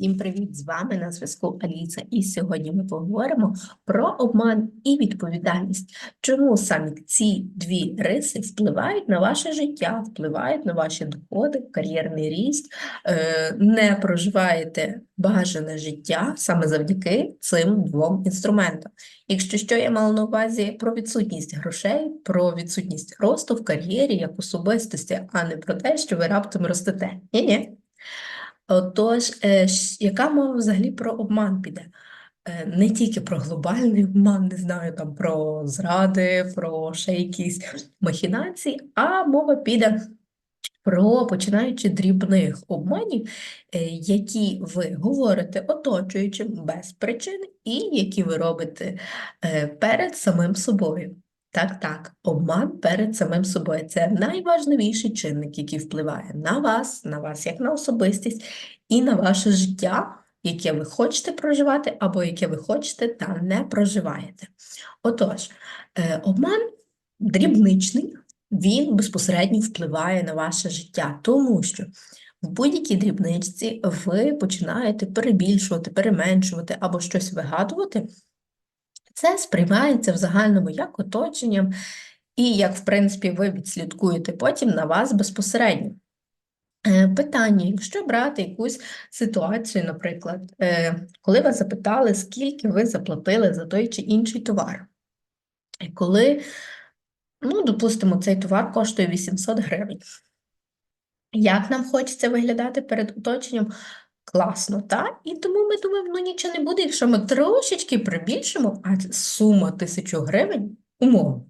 Всім привіт! З вами на зв'язку Аліса. І сьогодні ми поговоримо про обман і відповідальність. Чому саме ці дві риси впливають на ваше життя, впливають на ваші доходи, кар'єрний ріст, е, не проживаєте бажане життя саме завдяки цим двом інструментам. Якщо що, я мала на увазі про відсутність грошей, про відсутність росту в кар'єрі як особистості, а не про те, що ви раптом ростете. Ні-ні. Отож, е, яка мова взагалі про обман піде? Е, Не тільки про глобальний обман, не знаю, там про зради, про ще якісь махінації, а мова піде про починаючи дрібних обманів, е, які ви говорите оточуючим без причин, і які ви робите перед самим собою. Так, так, обман перед самим собою це найважливіший чинник, який впливає на вас, на вас як на особистість, і на ваше життя, яке ви хочете проживати, або яке ви хочете та не проживаєте. Отож, е, обман дрібничний, він безпосередньо впливає на ваше життя, тому що в будь-якій дрібничці ви починаєте перебільшувати, переменшувати або щось вигадувати. Це сприймається в загальному як оточенням, і як, в принципі, ви відслідкуєте потім на вас безпосередньо. Е, Питання, якщо брати якусь ситуацію, наприклад, е, коли вас запитали, скільки ви заплатили за той чи інший товар, і коли, ну, допустимо, цей товар коштує 800 гривень. Як нам хочеться виглядати перед оточенням? Класно, так? І тому ми думаємо, ну нічого не буде, якщо ми трошечки прибільшимо, а сума 1000 гривень, умовно,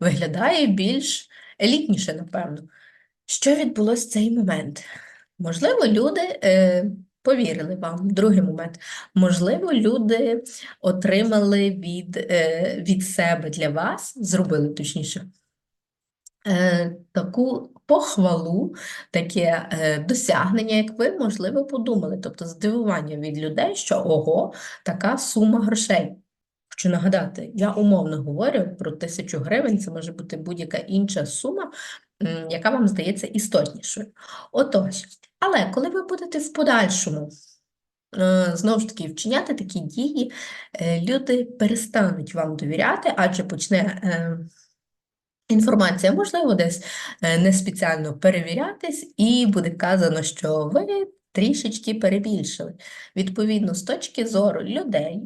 виглядає більш елітніше, напевно. Що відбулося в цей момент? Можливо, люди е, повірили вам. Другий момент. Можливо, люди отримали від, е, від себе для вас, зробили точніше, е, таку похвалу, таке е, досягнення, як ви, можливо, подумали. Тобто здивування від людей, що ого, така сума грошей. Хочу нагадати, я умовно говорю про тисячу гривень, це може бути будь-яка інша сума, яка вам здається істотнішою. Отож, але коли ви будете в подальшому е, знову ж таки вчиняти такі дії, е, люди перестануть вам довіряти, адже почне інформація, можливо, десь е, не спеціально перевірятись, і буде казано, що ви трішечки перебільшили. Відповідно, з точки зору людей,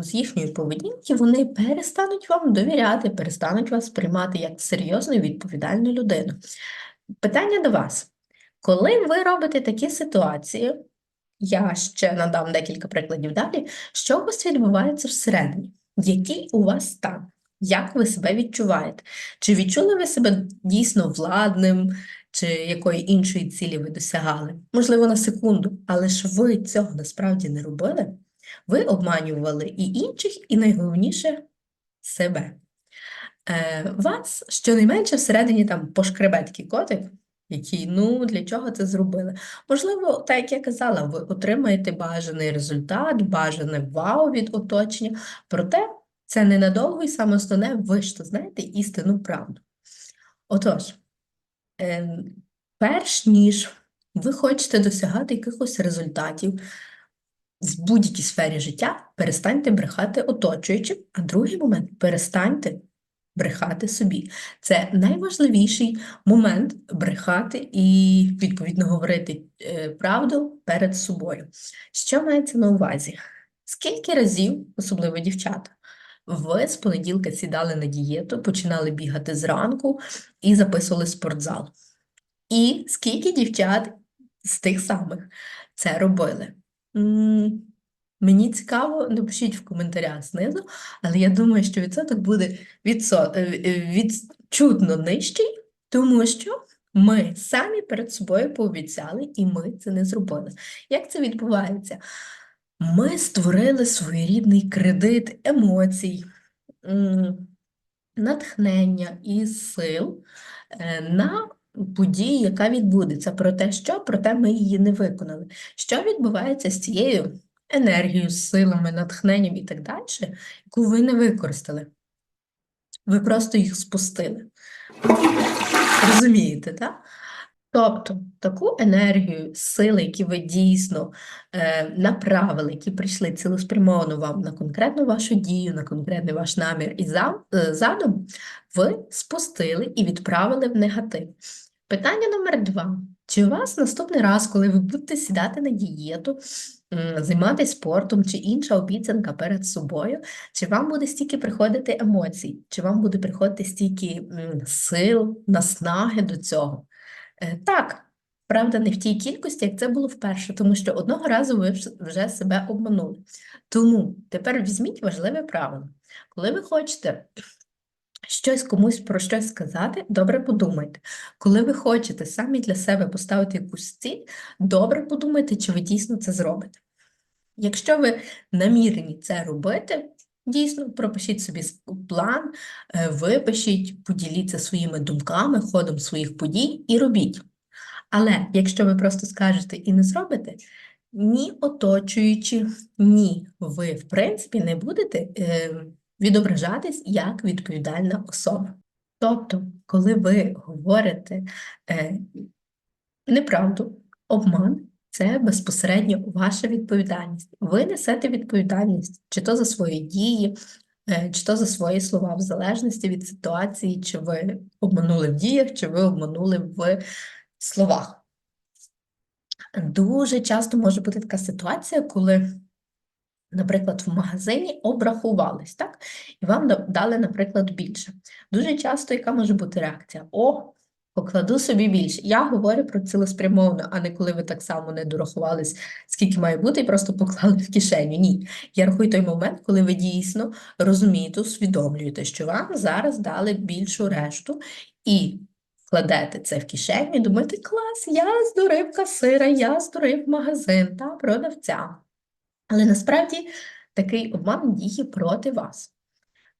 з їхньої поведінки, вони перестануть вам довіряти, перестануть вас сприймати як серйозну і відповідальну людину. Питання до вас. Коли ви робите такі ситуації, я ще надам декілька прикладів далі, що у вас відбувається всередині? Який у вас стан? Як ви себе відчуваєте? Чи відчули ви себе дійсно владним, чи якої іншої цілі ви досягали? Можливо, на секунду, але ж ви цього насправді не робили. Ви обманювали і інших, і найголовніше себе. Е, вас щонайменше всередині там пошкребе такий котик, який, ну, для чого це зробили? Можливо, так як я казала, ви отримаєте бажаний результат, бажане вау від оточення, проте це ненадовго і саме основне, ви ж то знаєте істинну правду. Отож, ем, перш ніж ви хочете досягати якихось результатів в будь-якій сфері життя, перестаньте брехати оточуючим, а другий момент перестаньте брехати собі. Це найважливіший момент брехати і, відповідно, говорити е, правду перед собою. Що мається на увазі? Скільки разів, особливо дівчата, ви з понеділка сідали на дієту, починали бігати зранку і записували спортзал? І скільки дівчат з тих самих це робили? Мені цікаво, напишіть в коментарях знизу, але я думаю, що відсоток буде відсо... е, е, відчутно нижчий, тому що ми самі перед собою пообіцяли, і ми це не зробили. Як це відбувається? Ми створили своєрідний кредит емоцій, натхнення і сил е, на подію, яка відбудеться. Про те, що, проте ми її не виконали. Що відбувається з цією енергією, силами, натхненням і так далі, яку ви не використали? Ви просто їх спустили. Розумієте, так? Тобто таку енергію, сили, які ви дійсно е, направили, які прийшли цілеспрямовано вам на конкретну вашу дію, на конкретний ваш намір і е, задум, ви спустили і відправили в негатив. Питання номер два. Чи у вас наступний раз, коли ви будете сідати на дієту, займатися спортом чи інша обіцянка перед собою, чи вам буде стільки приходити емоцій, чи вам буде приходити стільки сил, наснаги до цього? Е, Так, правда, не в тій кількості, як це було вперше, тому що одного разу ви вже себе обманули. Тому тепер візьміть важливе правило. Коли ви хочете щось комусь про щось сказати, добре подумайте. Коли ви хочете самі для себе поставити якусь ціль, добре подумайте, чи ви дійсно це зробите. Якщо ви намірені це робити, дійсно пропишіть собі план, е, випишіть, поділіться своїми думками, ходом своїх подій і робіть. Але якщо ви просто скажете і не зробите, ні оточуючи, ні ви, в принципі, не будете е, відображатись як відповідальна особа. Тобто, коли ви говорите е, неправду, обман, це безпосередньо ваша відповідальність. Ви несете відповідальність чи то за свої дії, е, чи то за свої слова, в залежності від ситуації, чи ви обманули в діях, чи ви обманули в словах. Дуже часто може бути така ситуація, коли, наприклад, в магазині обрахувались, так? І вам дали, наприклад, більше. Дуже часто яка може бути реакція? О, покладу собі більше. Я говорю про цілеспрямовано, а не коли ви так само не дорахувались, скільки має бути, і просто поклали в кишеню. Ні. Я рахую той момент, коли ви дійсно розумієте, усвідомлюєте, що вам зараз дали більшу решту, і кладете це в кишеню і думаєте, клас, я здурив касира, я здурив магазин та продавця. Але насправді такий обман діє проти вас.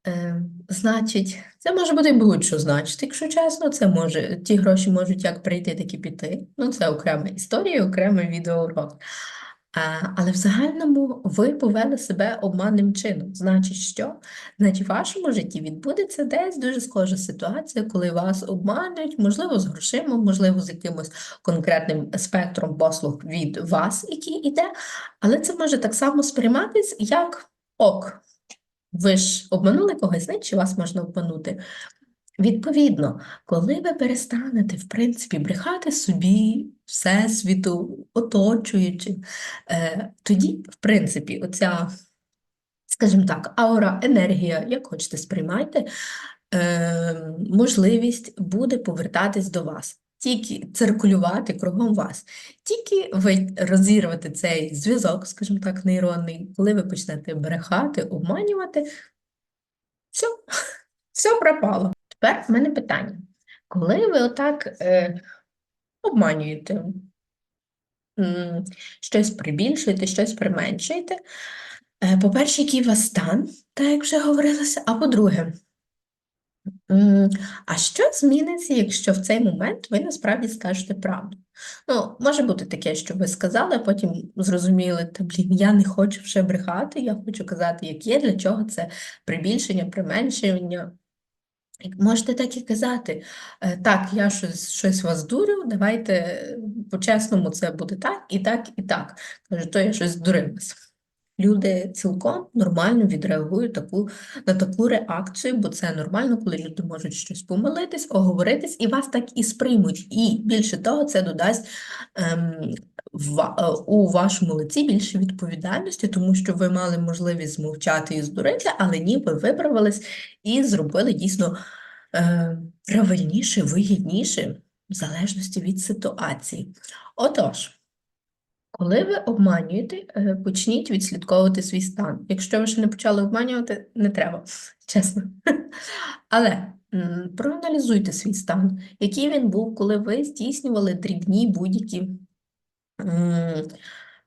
Е, значить, це може бути будь-що значить, якщо чесно, це може, ті гроші можуть як прийти, так і піти. Ну, це окрема історія, окремий відеоурок. Але в загальному ви повели себе обманним чином. Значить, що? Значить, в вашому житті відбудеться десь дуже схожа ситуація, коли вас обманюють, можливо, з грошима, можливо, з якимось конкретним спектром послуг від вас, який іде, але це може так само сприйматись як ок. Ви ж обманули когось, знаєте, чи вас можна обманути? Відповідно, коли ви перестанете, в принципі, брехати собі, всесвіту, оточуючи, е, тоді, в принципі, оця, скажімо так, аура, енергія, як хочете, сприймайте, е, можливість буде повертатись до вас. Тільки циркулювати кругом вас. Тільки ви розірвете цей зв'язок, скажімо так, нейронний, коли ви почнете брехати, обманювати, все, все пропало. Тепер в мене питання. Коли ви отак е, обманюєте, щось прибільшуєте, щось применшуєте, е, по-перше, який у вас стан, так як вже говорилося, а по-друге, а що зміниться, якщо в цей момент ви насправді скажете правду? Ну, може бути таке, що ви сказали, а потім зрозуміли, та блін, я не хочу вже брехати, я хочу казати, як є, для чого це прибільшення, применшення. Можете так і казати, е, так, я щось, щось вас дурю, давайте е, по-чесному це буде так, і так, і так. Каже, то я щось здурилась. Люди цілком нормально відреагують таку, на таку реакцію, бо це нормально, коли люди можуть щось помилитись, оговоритись, і вас так і сприймуть. І більше того, це додасть ем, е, у вашому лиці більше відповідальності, тому що ви мали можливість змовчати і здурити, але ні, ви виправились і зробили дійсно е, правильніше, вигідніше, в залежності від ситуації. Отож, коли ви обманюєте, е, почніть відслідковувати свій стан. Якщо ви ще не почали обманювати, не треба, чесно. Але проаналізуйте свій стан, який він був, коли ви здійснювали дрібні будь-які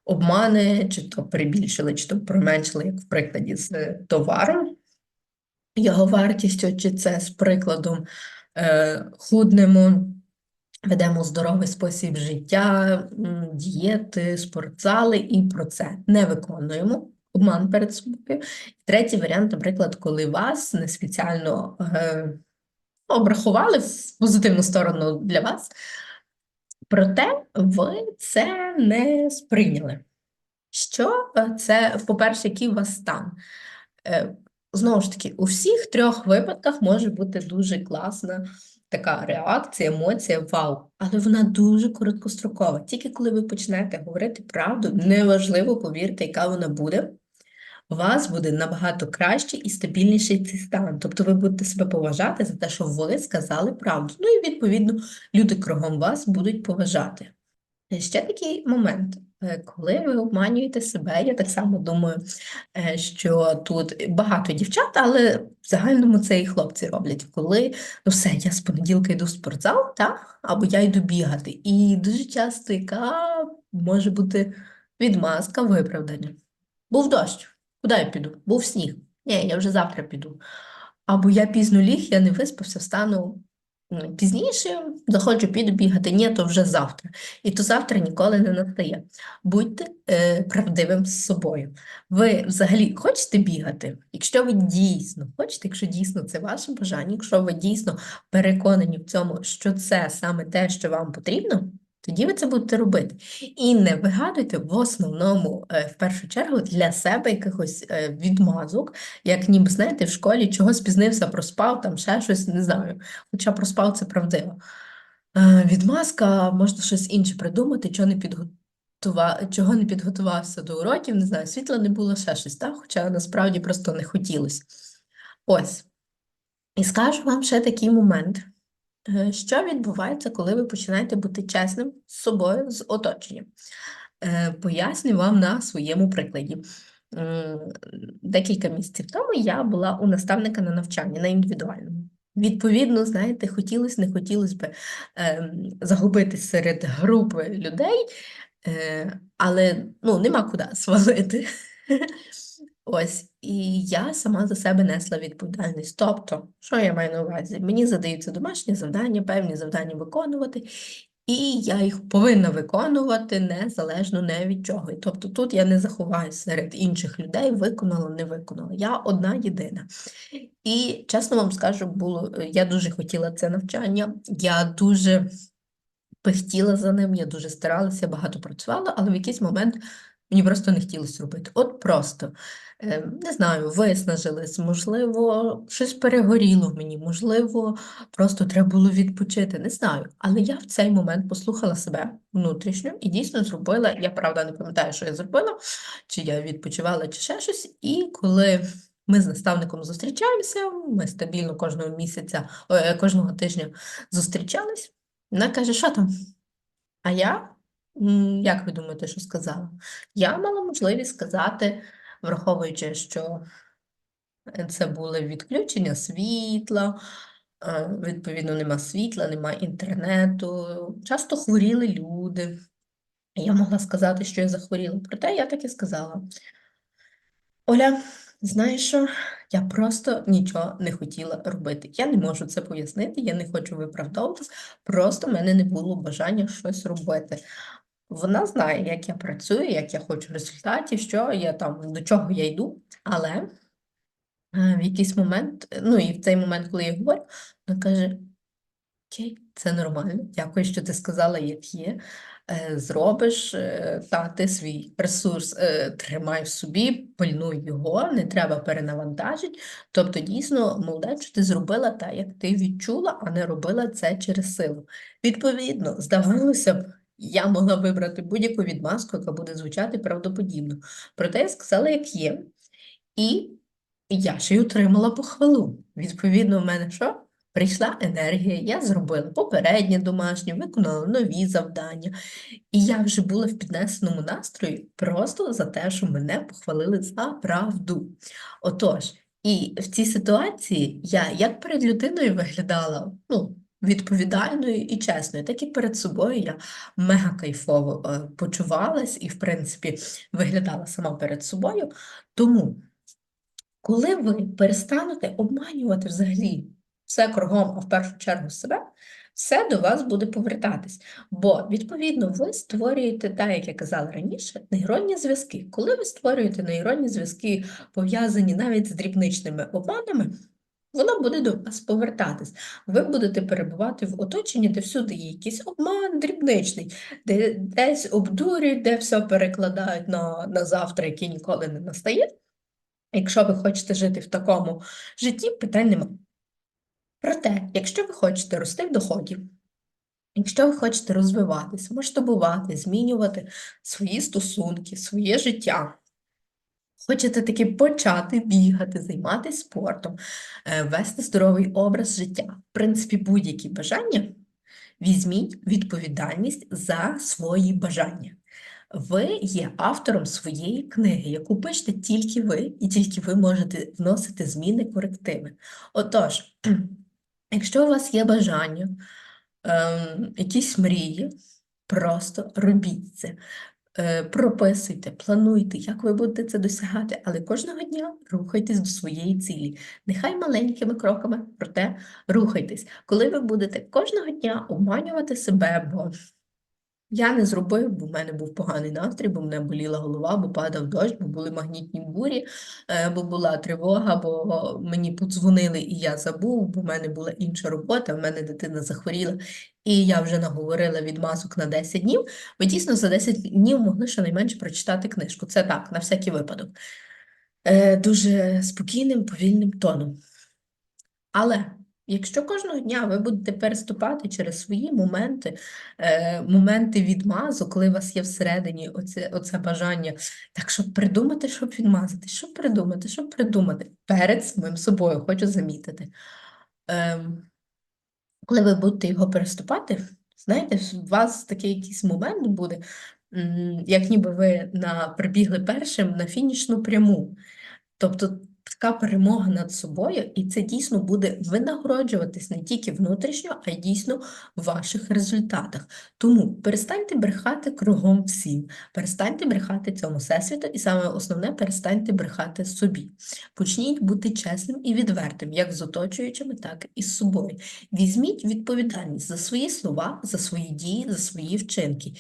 обмани, чи то перебільшили, чи то применшили, як в прикладі з е, товаром, його вартістю, чи це з прикладом е, худнемо, ведемо здоровий спосіб життя, дієти, спортзали і про це не виконуємо. Обман перед собою. Третій варіант, наприклад, коли вас не спеціально е, обрахували в позитивну сторону для вас, Проте ви це не сприйняли. Що е, це, по-перше, який у вас стан? Е, Знову ж таки, у всіх трьох випадках може бути дуже класна така реакція, емоція, вау, але вона дуже короткострокова. Тільки коли ви почнете говорити правду, неважливо, повірте, яка вона буде, у вас буде набагато кращий і стабільніший цей стан. Тобто ви будете себе поважати за те, що ви сказали правду. Ну і відповідно люди кругом вас будуть поважати. Ще такий момент, коли ви обманюєте себе, я так само думаю, е, що тут багато дівчат, але в загальному це і хлопці роблять, коли ну все, я з понеділка йду в спортзал, так? або я йду бігати. І дуже часто яка може бути відмазка, виправдання. Був дощ, куди я піду? Був сніг. Ні, я вже завтра піду. Або я пізно ліг, я не виспався, встану пізніше, захочу піду бігати. Ні, то вже завтра. І то завтра ніколи не настає. Будьте е, правдивим з собою. Ви взагалі хочете бігати? Якщо ви дійсно хочете, якщо дійсно це ваше бажання, якщо ви дійсно переконані в цьому, що це саме те, що вам потрібно, тоді ви це будете робити. І не вигадуйте в основному, е, в першу чергу, для себе якихось е, відмазок, як ніби, знаєте, в школі чого спізнився, проспав, там ще щось, не знаю. Хоча проспав це правдиво. Е, Відмазка, можна щось інше придумати, чого не підготува... чого не підготувався до уроків, не знаю, світла не було, ще щось, так? Хоча насправді просто не хотілося. Ось. І скажу вам ще такий момент. Е, Що відбувається, коли ви починаєте бути чесним з собою, з оточенням? Е, Поясню вам на своєму прикладі. Декілька місяців тому я була у наставника на навчанні, на індивідуальному. Відповідно, знаєте, хотілося, не хотілося б ем, загубитись серед групи людей, е, але ну, нема куди свалити. Ось, і я сама за себе несла відповідальність. Тобто, що я маю на увазі? Мені задаються домашні завдання, певні завдання виконувати, і я їх повинна виконувати незалежно не від чого. І Тобто тут я не заховаюся серед інших людей, виконала, не виконала. Я одна єдина. І чесно вам скажу, було, я дуже хотіла це навчання, я дуже пихтіла за ним, я дуже старалася, багато працювала, але в якийсь момент мені просто не хотілося робити. От просто. Е, Не знаю, виснажилась, можливо, щось перегоріло в мені, можливо, просто треба було відпочити, не знаю. Але я в цей момент послухала себе внутрішньо і дійсно зробила, я правда не пам'ятаю, що я зробила, чи я відпочивала, чи ще щось. І коли ми з наставником зустрічаємося, ми стабільно кожного місяця, е, кожного тижня зустрічались, вона каже, що там? А я, як ви думаєте, що сказала? Я мала можливість сказати, враховуючи, що це були відключення світла, е, відповідно, нема світла, нема інтернету, часто хворіли люди. Я могла сказати, що я захворіла, проте я так і сказала. Оля, знаєш що? Я просто нічого не хотіла робити. Я не можу це пояснити, я не хочу виправдовуватись, просто в мене не було бажання щось робити. Вона знає, як я працюю, як я хочу результатів, що я там, до чого я йду, але е, в якийсь момент, е, ну і в цей момент, коли я говорю, вона каже: Окей, це нормально, дякую, що ти сказала, як є. Е, Зробиш, та ти свій ресурс тримай в собі, пильнуй його, не треба перенавантажити. Тобто, дійсно, молодець, що ти зробила так, як ти відчула, а не робила це через силу. Відповідно, здавалося б, я могла вибрати будь-яку відмазку, яка буде звучати правдоподібно. Проте я сказала, як є, і я ще й отримала похвалу. Відповідно, в мене що? Прийшла енергія, я зробила попереднє домашнє, виконала нові завдання, і я вже була в піднесеному настрої просто за те, що мене похвалили за правду. Отож, і в цій ситуації я як перед людиною виглядала, ну, відповідальною і чесною, так і перед собою я мега кайфово е, почувалась і, в принципі, виглядала сама перед собою. Тому, коли ви перестанете обманювати взагалі все кругом, а в першу чергу себе, все до вас буде повертатись. Бо, відповідно, ви створюєте, так, як я казала раніше, нейронні зв'язки. Коли ви створюєте нейронні зв'язки, пов'язані навіть з дрібничними обманами, воно буде до вас повертатись. Ви будете перебувати в оточенні, де всюди є якийсь обман дрібничний, де десь обдурюють, де все перекладають на, на завтра, яке ніколи не настає. Якщо ви хочете жити в такому житті, питань немає. Проте, якщо ви хочете рости в доході, якщо ви хочете розвиватися, масштабувати, змінювати свої стосунки, своє життя, хочете таки почати бігати, займатися спортом, е, вести здоровий образ життя, в принципі, будь-які бажання, візьміть відповідальність за свої бажання. Ви є автором своєї книги, яку пишете тільки ви, і тільки ви можете вносити зміни, корективи. Отож, якщо у вас є бажання, ем, якісь мрії, просто робіть це. Е, прописуйте, плануйте, як ви будете це досягати, але кожного дня рухайтесь до своєї цілі. Нехай маленькими кроками, проте рухайтесь. Коли ви будете кожного дня обманювати себе, бо я не зробив, бо в мене був поганий настрій, бо мене боліла голова, бо падав дощ, бо були магнітні бурі, е, бо була тривога, бо мені подзвонили і я забув, бо в мене була інша робота, в мене дитина захворіла, і я вже наговорила відмазок на 10 днів. Ви дійсно за 10 днів могли щонайменше прочитати книжку. Це так, на всякий випадок. Е, Дуже спокійним, повільним тоном. Але якщо кожного дня ви будете переступати через свої моменти, е, моменти відмазу, коли у вас є всередині оце, оце бажання, так щоб придумати, щоб відмазати, щоб придумати, щоб придумати перед самим собою, хочу замітити. Ем, коли ви будете його переступати, знаєте, у вас такий якийсь момент буде, як ніби ви на, прибігли першим на фінішну пряму. Тобто така перемога над собою, і це дійсно буде винагороджуватись не тільки внутрішньо, а й дійсно в ваших результатах. Тому перестаньте брехати кругом всім, перестаньте брехати цьому всесвіту, і саме основне перестаньте брехати собі. Почніть бути чесним і відвертим, як з оточуючими, так і з собою. Візьміть відповідальність за свої слова, за свої дії, за свої вчинки.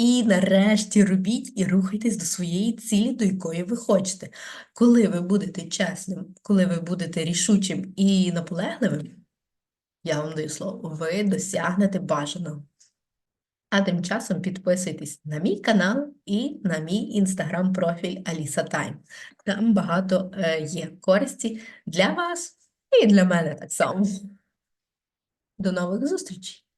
І нарешті робіть і рухайтесь до своєї цілі, до якої ви хочете. Коли ви будете чесним, коли ви будете рішучим і наполегливим, я вам даю слово, ви досягнете бажаного. А тим часом підписуйтесь на мій канал і на мій інстаграм-профіль Аліса Тайм. Там багато е, є користі для вас і для мене так само. До нових зустрічей!